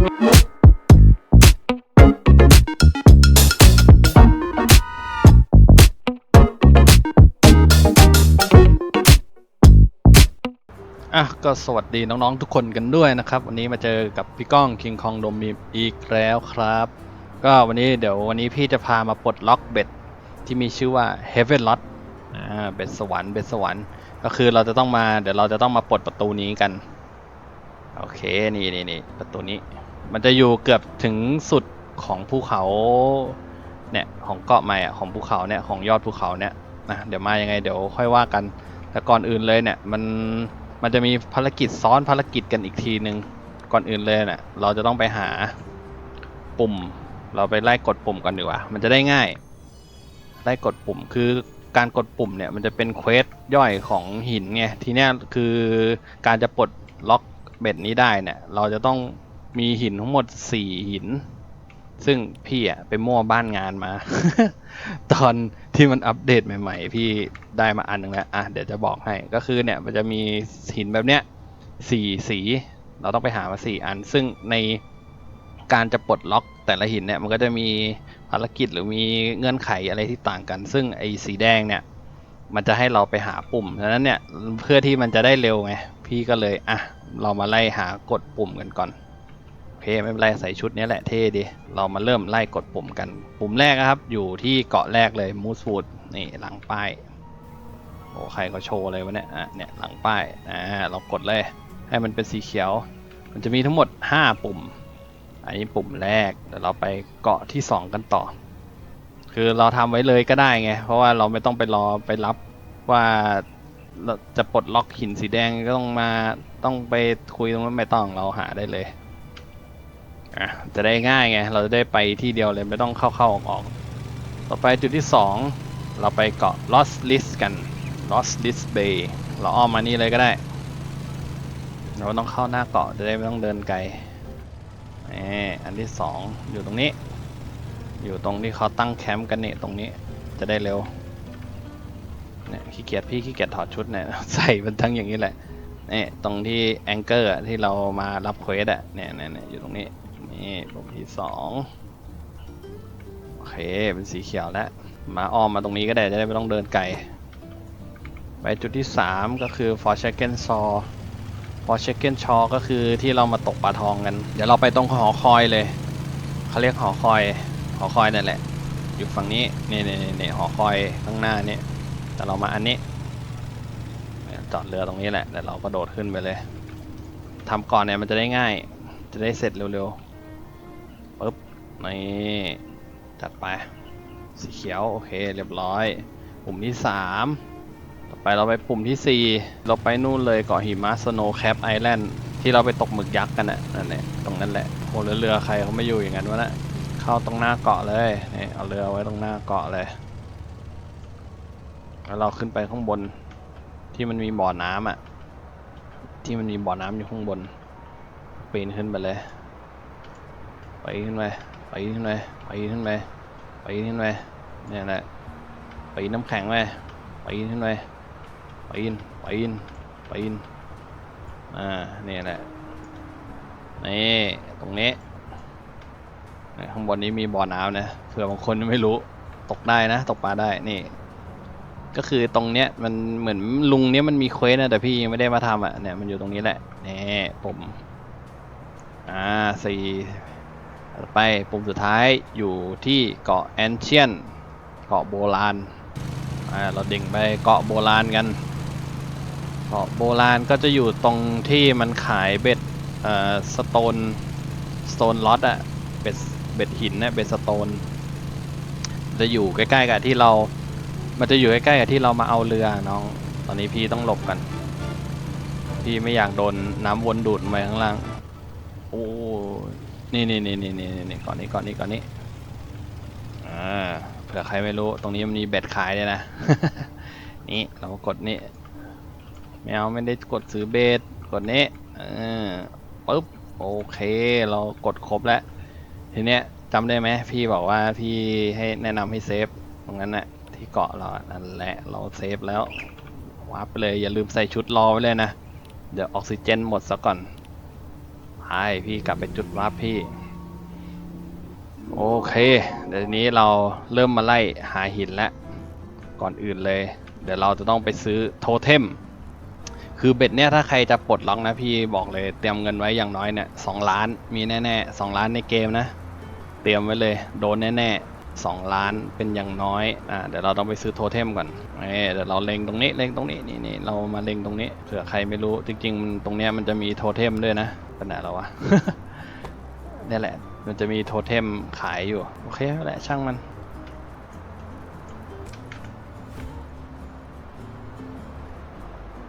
อะก็สวัสดีน้องๆทุกคนกันด้วยนะครับ วันนี้มาเจอกับพี่ก้อง King Kong โดมีอีกแล้วครับ ก็วันนี้เดี๋ยววันนี้พี่จะพามาปลดล็อกเบ็ดที่มีชื่อว่า Heaven Lot อ่าเบ็ดสวรรค์เบ็ดสวรรค์ ก็คือเราจะต้องมาเดี๋ยวเราจะต้องมาปลดประตูนี้กัน โอเคนี่นี่นี่ประตูนี้ มันจะอยู่เกือบถึงสุดของภูเขาเนี่ยของเกาะใหม่อะของภูเขาเนี่ยของยอดภูเขาเนี่ยนะเดี๋ยวมายังไงเดี๋ยวค่อยว่ากันแต่ก่อนอื่นเลยเนี่ยมันมันจะมีภารกิจซ้อนภารกิจกันอีกทีหนึ่งก่อนอื่นเลยเนี่ยเราจะต้องไปหาปุ่ม เราไปไล่กดปุ่มกันดีกว่า มันจะได้ง่าย ไล่กดปุ่มคือการกดปุ่มเนี่ยมันจะเป็นเควสย่อยของหินไงทีเนี้ยคือการจะปลดล็อกเบ็ดนี้ได้เนี่ยเราจะต้อง มีหินทั้งหมด4หิน ซึ่งพี่อะไปมั่วบ้านงานมา ตอนที่มันอัปเดตใหม่ ๆ พี่ได้มาอันหนึงแล้วอะเดี๋ยวจะบอกให้ก็คือเนี่ยมันจะมีหินแบบเนี้ยสี่สี เราต้องไปหามาสี่อัน ซึ่งในการจะปลดล็อกแต่ละหินเนี่ยมันก็จะมีภารกิจหรือมีเงื่อนไขอะไรที่ต่างกัน ซึ่งไอ้สีแดงเนี่ยมันจะให้เราไปหาปุ่มฉะนั้นเนี่ยเพื่อที่มันจะได้เร็วไงพี่ก็เลยอะเรามาไล่หากดปุ่มกันก่อน เคไม่เป็นไรใส่ชุดนี้แหละเท่ดี เรามาเริ่มไล่กดปุ่มกัน ปุ่มแรกนะครับ อยู่ที่เกาะแรกเลยมูส o ูดนี่หลังป้ายโอ้ใครก็โชว์เลยวะเนี่ยอะเนี่ยหลังป้ายอ่าเรากดเลยให้มันเป็นสีเขียว มันจะมีทั้งหมด 5 ปุ่ม อันนี้ปุ่มแรกเดี๋ยวเราไปเกาะที่ 2 กันต่อ คือเราทำไว้เลยก็ได้ไง เพราะว่าเราไม่ต้องไปรอไปรับว่าเราจะปลดล็อกหินสีแดงก็ต้องมาต้องไปคุยตรงนั้นไม่ต้องเราหาได้เลย อะจะได้ง่ายไง เราจะได้ไปที่เดียวเลยไม่ต้องเข้าเข้าออกออกต่อไปจุดที่ 2 เราไปเกาะ Lost List กัน Lost List Bay เราอ้อมมานี่เลยก็ได้ เราต้องเข้าหน้าเกาะจะได้ไม่ต้องเดินไกลนี่อันที่ 2 อยู่ตรงนี้ อยู่ตรงที่เขาตั้งแคมป์กันเนี่ยตรงนี้จะได้เร็วเนี่ยขี้เกียจพี่ขี้เกียจถอดชุดเนี่ยใส่มันทั้งอย่างนี้แหละเนี่ยตรงที่แองเกอร์ที่เรามารับเควสอะเนี่ยเนี่ยเนี่ยอยู่ตรงนี้ นี่ปุ่มที่สองโอเค เป็นสีเขียวแล้ว มาอ้อมมาตรงนี้ก็ได้ จะได้ไม่ต้องเดินไกล ไปจุดที่ 3 ก็คือ for chicken saw for chicken shaw ก็คือที่เรามาตกปลาทองกัน เดี๋ยวเราไปตรงหอคอยเลย เขาเรียกหอคอย หอคอยนั่นแหละ อยู่ฝั่งนี้ นี่นี่นี่หอคอยข้างหน้านี่ แต่เรามาอันนี้ จอดเรือตรงนี้แหละ แต่เราก็โดดขึ้นไปเลยทำก่อนเนี่ยมันจะได้ง่าย จะได้เสร็จเร็วๆ นี่จัดไป สีเขียว โอเคเรียบร้อย ปุ่มที่ 3 ต่อไปเราไปปุ่มที่ 4 เราไปนู่นเลยเกาะหิมะสโนว์แคปไอแลนด์ที่เราไปตกหมึกยักษ์กันน่ะนั่นแหละตรงนั้นแหละโหเรือเรือใครเขาไม่อยู่อย่างนั้นวะนะเข้าตรงหน้าเกาะเลยนี่เอาเรือไว้ตรงหน้าเกาะเลยแล้วเราขึ้นไปข้างบนที่มันมีบ่อน้ำอะ ที่มันมีบ่อน้ำอยู่ข้างบนปีนขึ้นไปเลย ไปขึ้นไป ไปขึ้นไปไปขึ้นไปไปขึ้นไปเนี่ยแหละไปน้ำแข็งไปไปขึ้นไปไปนไปนไปนอ่าเนี่ยแหละนี่ตรงนี้ข้างบนนี้มีบ่อน้ำนะเผื่อบางคนไม่รู้ตกได้นะ ตกปลาได้นี่ ก็คือตรงเนี้ยมันเหมือนลุงเนี้ยมันมีเควสนะแต่พี่ยังไม่ได้มาทำอะเนี่ยมันอยู่ตรงนี้แหละนี่ผมอ่าสี่ ไปปุ่มสุดท้ายอยู่ที่เกาะแอนเชียน เกาะโบราณเราดิ่งไปเกาะโบราณกัน เกาะโบราณก็จะอยู่ตรงที่มันขายเบ็ดสโตนสโตนล็อตอะเบ็ดเบ็ดหินนะเบ็ดสโตนจะอยู่ใกล้ๆกับที่เรา มันจะอยู่ใกล้ๆกับที่เรามาเอาเรือน้อง ตอนนี้พี่ต้องหลบกัน พี่ไม่อยากโดนน้ำวนดูดมาข้างล่าง โอ้ นี่นี่นี่นี่นี่นี่ก่อนนี้ก่อนนี้ก่อนนี้อ่าเผื่อใครไม่รู้ตรงนี้มันมีเบ็ดขายเลยนะ นี่เรากดนี่ไม่เอาไม่ได้กดซื้อเบ็ดกดนี้เออปึ๊บโอเค เรากดครบแล้ว ทีเนี้ยจำได้ไหมพี่บอกว่าพี่ให้แนะนำให้เซฟตรงนั้นน่ะที่เกาะเราอะนั่นแหละเราเซฟแล้ววาร์ปไปเลยอย่าลืมใส่ชุดรอไว้เลยนะ เดี๋ยวออกซิเจนหมดซะก่อน พี่กลับไปจุดวาร์ปพี่ โอเค เดี๋ยวนี้เราเริ่มมาไล่หาหินแล้ว ก่อนอื่นเลย เดี๋ยวเราจะต้องไปซื้อโทเทม คือเบ็ดเนี่ยถ้าใครจะปลดล็อกนะพี่บอกเลยเตรียมเงินไว้อย่างน้อยเนี่ยสองล้านมีแน่ๆสองล้านในเกมนะ เตรียมไว้เลย โดนแน่ๆสองล้านเป็นอย่างน้อย อ่า เดี๋ยวเราต้องไปซื้อโทเทมก่อน เอ้เดี๋ยวเราเล็งตรงนี้ เล็งตรงนี้ นี่นี่เรามาเล็งตรงนี้ เผื่อใครไม่รู้ จริงๆ ตรงเนี้ยมันจะมีโทเทมด้วยนะ เป็นไหนแล้ววะ เนี่ยแหละ มันจะมีโทเทมขายอยู่ โอเคแหละช่างมัน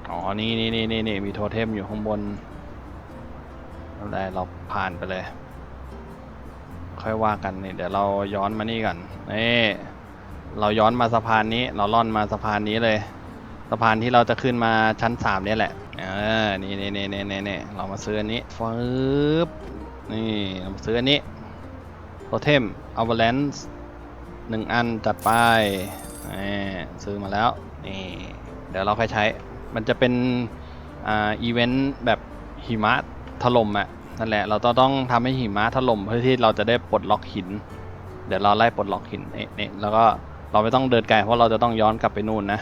อ๋อ นี่นี่นี่นี่นี่มีโทเทมอยู่ข้างบนไม่เป็นไรเราผ่านไปเลย ค่อยว่ากันนี่เดี๋ยวเราย้อนมานี่ก่อนนี่เราย้อนมาสะพานนี้ เราล่อนมาสะพานนี้เลย สะพานที่เราจะขึ้นมาชั้นสามเนี่ยแหละ เออนี่นี่นี่นี่นี่เรามาซื้ออันนี้ฟึบนี่เรามาซื้ออันนี้โทเทมอัลเวลนส์หนึ่งอันจัดไปนี่ซื้อมาแล้วนี่เดี๋ยวเราค่อยใช้ มันจะเป็นอ่าอีเวนต์แบบหิมะถล่มอะนั่นแหละเราต้องต้องทำให้หิมะถล่มเพื่อที่เราจะได้ปลดล็อกหิน เดี๋ยวเราไล่ปลดล็อกหินนี่นี่แล้วก็เราไม่ต้องเดินไกลเพราะเราจะต้องย้อนกลับไปนู่นนะ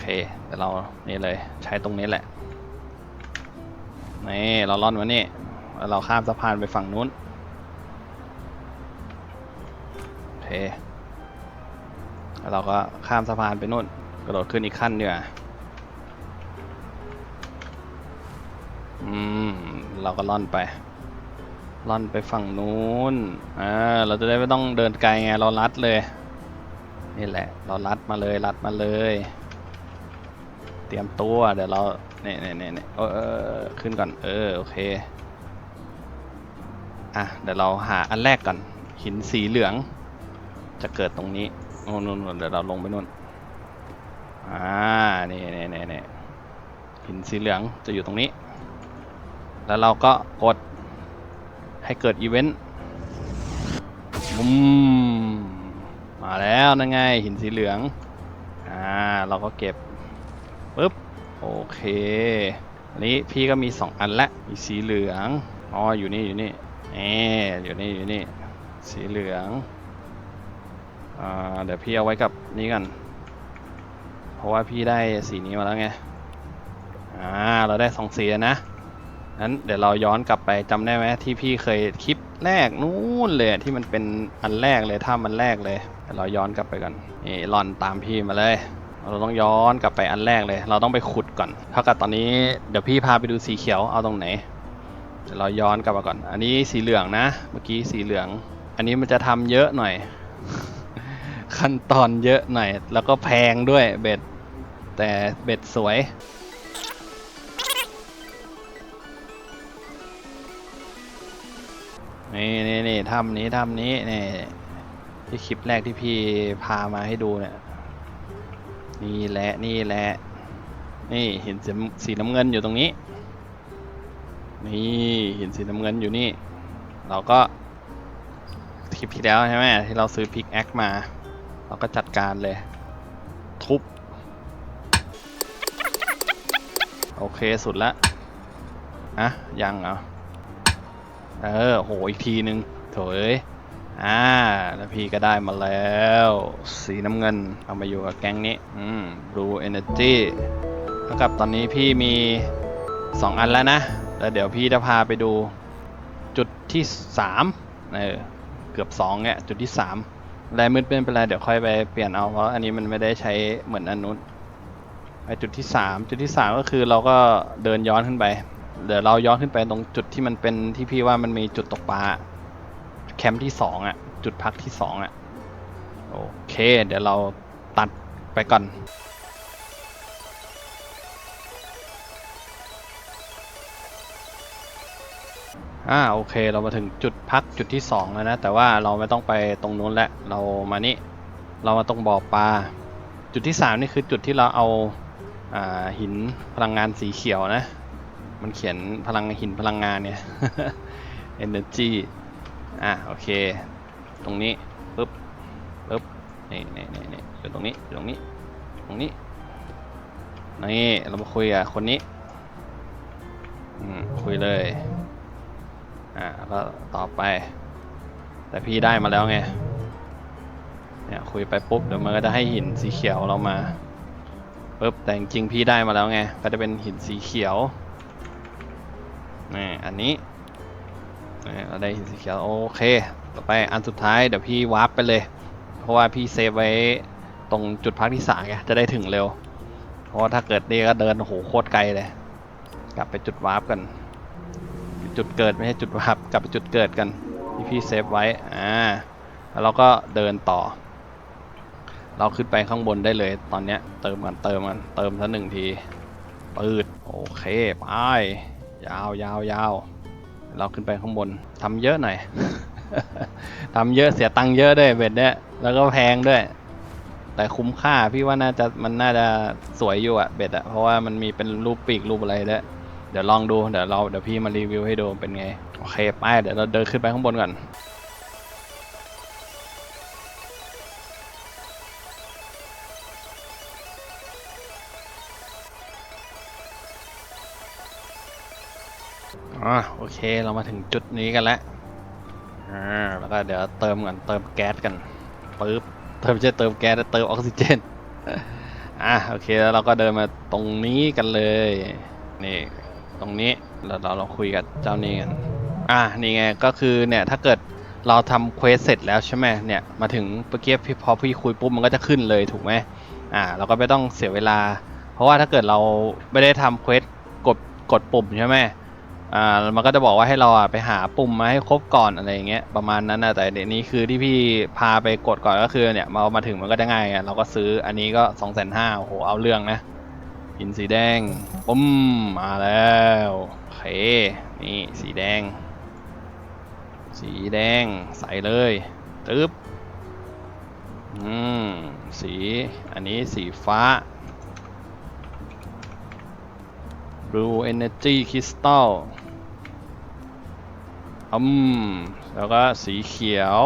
เคเดี๋ยวเรานี่เลยใช้ตรงนี้แหละ นี่เราล่อนมานี่แล้วเราข้ามสะพานไปฝั่งนู้นโอเคแล้วเราก็ข้ามสะพานไปนู่น กระโดดขึ้นอีกขั้นเนีกว่ยอืม เราก็ล่อนไป ล่อนไปฝั่งนู้นอ่าเราจะได้ไม่ต้องเดินไกลไง เราลัดเลย นี่แหละ เราลัดมาเลย ลัดมาเลย เตรียมตัว เดี๋ยวเราเนี่ยเนี่ยเนี่ยเน่เออขึ้นก่อน เออ โอเค อะ เดี๋ยวเราหาอันแรกก่อน หินสีเหลือง จะเกิดตรงนี้นู่นนู่นนู่นเดี๋ยวเราลงไปนู่น อ่า นี่นี่นี่นี่หินสีเหลืองจะอยู่ตรงนี้ แล้วเราก็กดให้เกิดอีเวนต์บุมมาแล้วนั่นไงหินสีเหลือง อ่า เราก็เก็บ ปุ๊บโอเคอันนี้พี่ก็มี 2 อันละมีสีเหลืองอ๋ออยู่นี่อยู่นี่เออยู่นี่อยู่นี่สีเหลืองอ่าเดี๋ยวพี่เอาไว้กับนี้กันเพราะว่าพี่ได้สีนี้มาแล้วไงอ่าเราได้สองสีแล้วนะนั้นเดี๋ยวเราย้อนกลับไปจำได้ไหมที่พี่เคยคลิปแรกนู้นเลยที่มันเป็นอันแรกเลยถ้ามันแรกเลยเราย้อนกลับไปก่อนนี่หลอนตามพี่มาเลย เราต้องย้อนกลับไปอันแรกเลย เราต้องไปขุดก่อน เท่ากับตอนนี้เดี๋ยวพี่พาไปดูสีเขียวเอาตรงไหนเดี๋ยวเราย้อนกลับมาก่อน อันนี้สีเหลืองนะ เมื่อกี้สีเหลือง อันนี้มันจะทำเยอะหน่อย ขั้นตอนเยอะหน่อย แล้วก็แพงด้วยเบ็ด แต่เบ็ดสวยนี่นี่นี่ทำนี้ทำนี้นี่ที่คลิปแรกที่พี่พามาให้ดูเนี่ย นี่แหละนี่แหละ นี่เห็นสีสีน้ำเงินอยู่ตรงนี้ นี่เห็นสีน้ำเงินอยู่นี่ เราก็คลิปที่แล้วใช่ไหมที่เราซื้อพิกแอคมา เราก็จัดการเลย ทุบ โอเคสุดละอะยังเหรอ เออ โห อีกทีนึงโถเอ้ย อ่า แล้วพี่ก็ได้มาแล้ว สีน้ำเงิน เอามาอยู่กับแก๊งนี้ อืม Blue Energy เท่ากับตอนนี้พี่มี 2 อันแล้วนะ แล้วเดี๋ยวพี่จะพาไปดูจุดที่ 3 เออ เกือบ2เนี่ย จุดที่3แรมืดเป็นเป็นไรเดี๋ยวค่อยไปเปลี่ยนเอา เพราะอันนี้มันไม่ได้ใช้เหมือนอันนู้นไปจุดที่ 3 จุดที่ 3 ก็คือเราก็เดินย้อนขึ้นไป เดี๋ยวเราย้อนขึ้นไปตรงจุดที่มันเป็นที่พี่ว่ามันมีจุดตกปลา แคมป์ที่2อะ จุดพักที่2อะ โอเค เดี๋ยวเราตัดไปก่อนอ่าโอเคเรามาถึงจุดพักจุดที่ 2 แล้วนะ แต่ว่าเราไม่ต้องไปตรงนู้นแล้วเรามานี่เรามาตรงบ่อปลาจุดที่ 3 นี่คือจุดที่เราเอาอ่าหินพลังงานสีเขียวนะ มันเขียนพลังหินพลังงานเนี่ย energy อะโอเค ตรงนี้ปึ๊บปึ๊บนี่นี่นี่นี่อยู่ตรงนี้อยู่ตรงนี้ตรงนี้นี่เรามาคุยกับคนนี้อืมคุยเลยอ่าแล้วต่อไป แต่พี่ได้มาแล้วไงเนี่ยคุยไปปุ๊บเดี๋ยวมันก็จะให้หินสีเขียวเรามาปุ๊บแต่จริงพี่ได้มาแล้วไงก็จะเป็นหินสีเขียวนี่อันนี้ เราได้หินสีเขียวโอเค ต่อไปอันสุดท้ายเดี๋ยวพี่วาร์ปไปเลย เพราะว่าพี่เซฟไว้ตรงจุดพักที่สามไงจะได้ถึงเร็ว เพราะถ้าเกิดนี่ก็เดินโอ้โหโคตรไกลเลย กลับไปจุดวาร์ปกัน จุดเกิดไม่ใช่จุดวาร์ปกลับไปจุดเกิดกันที่พี่เซฟไว้อ่าแล้วเราก็เดินต่อ เราขึ้นไปข้างบนได้เลยตอนเนี้ยเติมกันเติมกันเติมสักหนึ่งทีปืดโอเคไปยาวยาวยาว เราขึ้นไปข้างบนทำเยอะหน่อยทำเยอะเสียตังค์เยอะด้วยเบ็ดเนี่ยแล้วก็แพงด้วย แต่คุ้มค่าพี่ว่าน่าจะมันน่าจะสวยอยู่อะเบ็ดอะเพราะว่ามันมีเป็นรูปปีกรูปอะไรด้วยเดี๋ยวลองดูเดี๋ยวเราเดี๋ยวพี่มารีวิวให้ดูเป็นไงโอเคไปเดี๋ยวเราเดินขึ้นไปข้างบนก่อน อ่าโอเคเรามาถึงจุดนี้กันแล้วอ่าแล้วก็เดี๋ยวเติมก่อนเติมแก๊สกันปึ๊บเติมไม่ใช่เติมแก๊สแต่เติมออกซิเจนอะโอเคแล้วเราก็เดินมาตรงนี้กันเลยนี่ตรงนี้แล้วเราเราคุยกับเจ้านี่กันอะนี่ไงก็คือเนี่ยถ้าเกิดเราทำเควสเสร็จแล้วใช่ไหมเนี่ยมาถึงเมื่อกี้พี่พอพี่คุยปุ๊บมันก็จะขึ้นเลยถูกไหมอ่าเราก็ไม่ต้องเสียเวลา เพราะว่าถ้าเกิดเราไม่ได้ทำเควสกดกดปุ่มใช่ไหม อ่ามันก็จะบอกว่าให้เราอะไปหาปุ่มมาให้ครบก่อนอะไรอย่างเงี้ยประมาณนั้นนะแต่เดี๋ยวนี้คือที่พี่พาไปกดก่อนก็คือเนี่ยมามาถึงมันก็จะง่ายอะเราก็ซื้ออันนี้ก็สองแสนห้าโอ้โหเอาเรื่องนะหินสีแดงปุ้มมาแล้วโอเคนี่สีแดง สีแดงใส่เลยตึ๊บอืมสีอันนี้สีฟ้า Blue Energy Crystal อืม แล้วก็สีเขียว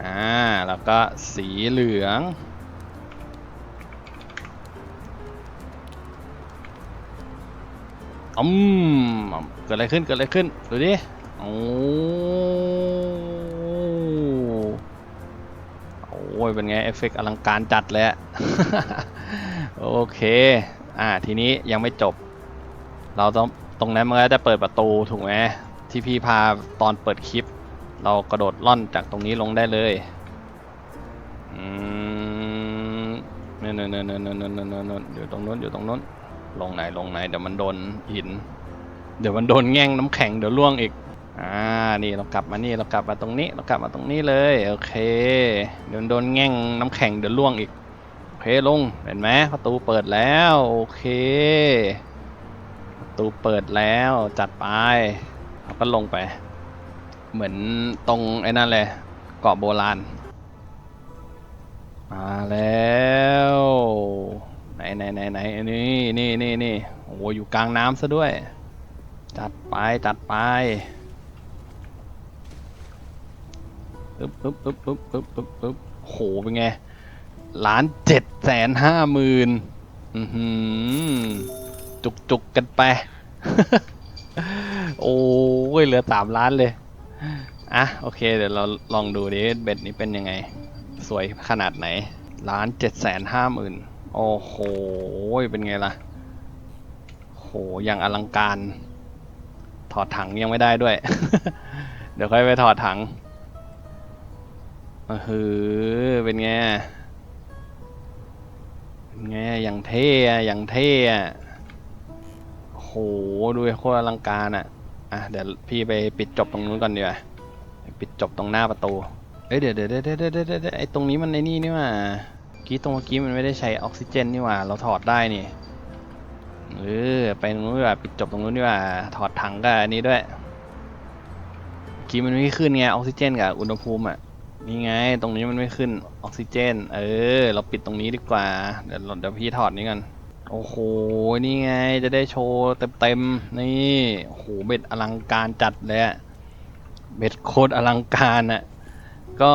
อ่า แล้วก็สีเหลือง อืม เกิดอะไรขึ้น เกิดอะไรขึ้น ดูดิ โอ้ เป็นไง เอฟเฟกอลังการจัดเลยโอเค อ่า ทีนี้ยังไม่จบ เราต้องตรงนั้นมันก็จะเปิดประตูถูกไหมที่พี่พาตอนเปิดคลิป เรากระโดดล่อนจากตรงนี้ลงได้เลยอืมเนินเนินเนินเนินเนินเนินอยู่ตรงนู้นอยู่ตรงนู้นลงไหนลงไหนเดี๋ยวมันโดนหิน เดี๋ยวมันโดนแง่งน้ำแข็งเดี๋ยวล่วงอีก อ่า นี่เรากลับมานี่เรากลับมาตรงนี้เรากลับมาตรงนี้เลย โอเค เดี๋ยวโดนแง่งน้ำแข็งเดี๋ยวล่วงอีก โอเคลง เห็นไหมประตูเปิดแล้ว โอเคประตูเปิดแล้วจัดไปเราก็ลงไป เหมือนตรงไอ้นั่นเลยเกาะโบราณ มาแล้วไหนไหนไหนไหนนี่นี่นี่นี่โอ้อยู่กลางน้ำซะด้วย จัดไปจัดไป ปึ๊บปึ๊บปึ๊บปึ๊บปึ๊บปึ๊บปึ๊บโห เป็นไงล้านเจ็ดแสนห้าหมื่นอือหือจุกจุกกันไป โอ้ย เหลือสามล้านเลย อะ โอเค เดี๋ยวเราลองดูดิเบ็ดนี้เป็นยังไง สวยขนาดไหนล้านเจ็ดแสนห้าหมื่นโอ้โห เป็นไงล่ะ โห อย่างอลังการ ถอดถังยังไม่ได้ด้วย เดี๋ยวค่อยไปถอดถัง เออหือเป็นไงเป็นไงอย่างเท่อะอย่างเท่อะโหดูโคตรอลังการอะอะเดี๋ยวพี่ไปปิดจบตรงนู้นก่อนดีกว่าปิดจบตรงหน้าประตูเอ้ยเดี๋ยวเดี๋ยวเดี๋ยวเดี๋ยวเดี๋ยวเดี๋ยวไอ้ตรงนี้มันในนี่นี่ว่ากี้ตรงเมื่อกี้มันไม่ได้ใช้ออกซิเจนนี่ว่า เราถอดได้นี่เออไปตรงนู้นดีกว่าปิดจบตรงนู้นดีกว่าถอดถังกับอันนี้ด้วยกี้มันไม่ขึ้นไงออกซิเจนกับอุณหภูมิอะ นี่ไง ตรงนี้มันไม่ขึ้นออกซิเจน เออ เราปิดตรงนี้ดีกว่า เดี๋ยวเดี๋ยวพี่ถอดนี้กัน โอ้โห นี่ไง จะได้โชว์เต็มๆ นี่โอ้โห เบ็ดอลังการจัดเลยอะเบ็ดโคตรอลังการอะก็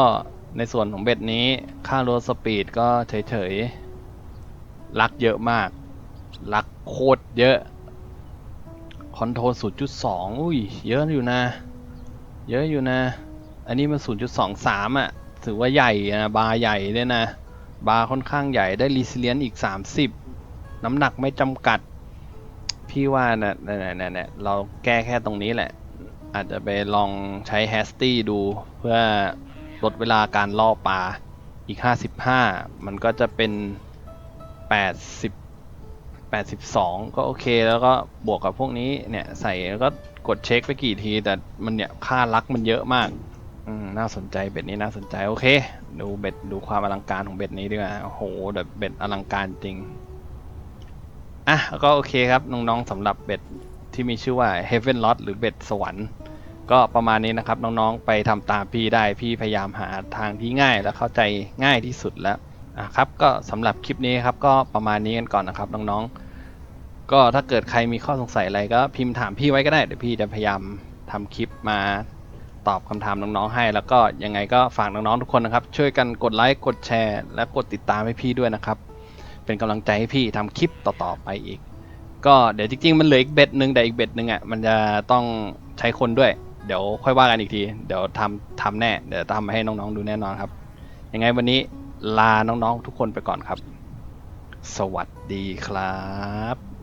ในส่วนของเบ็ดนี้ ค่าโรสปีดก็เฉยๆ ลักเยอะมาก ลักโคตรเยอะ คอนโทรล0.2 อุ้ย เยอะอยู่นะ เยอะอยู่นะ อันนี้มัน 0.23 อะ ถือว่าใหญ่นะบาร์ใหญ่เลยนะ บาร์ค่อนข้างใหญ่ได้รีซิเลียนอีก 30 น้ำหนักไม่จำกัด พี่ว่านะเนี่ยเนี่ยเนี่เราแก้แค่ตรงนี้แหละ อาจจะไปลองใช้แฮสตี้ดูเพื่อลดเวลาการล่อปลาอีก 55 มันก็จะเป็น 80 82 ก็โอเคแล้วก็บวกกับพวกนี้เนี่ยใส่แล้วก็กดเช็คไปกี่ที แต่มันเนี่ยค่าลักมันเยอะมาก อืมน่าสนใจเบ็ดนี้น่าสนใจโอเค ดูเบ็ดดูความอลังการของเบ็ดนี้ดีกว่าโอ้โหแบบเบ็ดอลังการจริงอะก็โอเคครับน้องๆสำหรับเบ็ดที่มีชื่อว่า Heaven Lot หรือเบ็ดสวรรค์ก็ประมาณนี้นะครับน้องๆไปทำตามพี่ได้พี่พยายามหาทางที่ง่ายและเข้าใจง่ายที่สุดแล้วอะครับก็สำหรับคลิปนี้ครับก็ประมาณนี้กันก่อนนะครับน้องๆก็ถ้าเกิดใครมีข้อสงสัยอะไรก็พิมพ์ถามพี่ไว้ก็ได้เดี๋ยวพี่จะพยายามทำคลิปมา ตอบคำถามน้องๆให้ แล้วก็ยังไงก็ฝากน้องๆทุกคนนะครับ ช่วยกันกดไลค์กดแชร์ และกดติดตามให้พี่ด้วยนะครับ เป็นกำลังใจให้พี่ทำคลิปต่อๆไปอีก ก็เดี๋ยวจริงๆ มันเหลืออีกเบ็ดหนึ่งแต่อีกเบ็ดหนึ่งอะมันจะต้องใช้คนด้วย เดี๋ยวค่อยว่ากันอีกที เดี๋ยวทำทำแน่เดี๋ยวทำให้น้องๆดูแน่นอนครับ ยังไงวันนี้ลาน้องๆทุกคนไปก่อนครับ สวัสดีครับ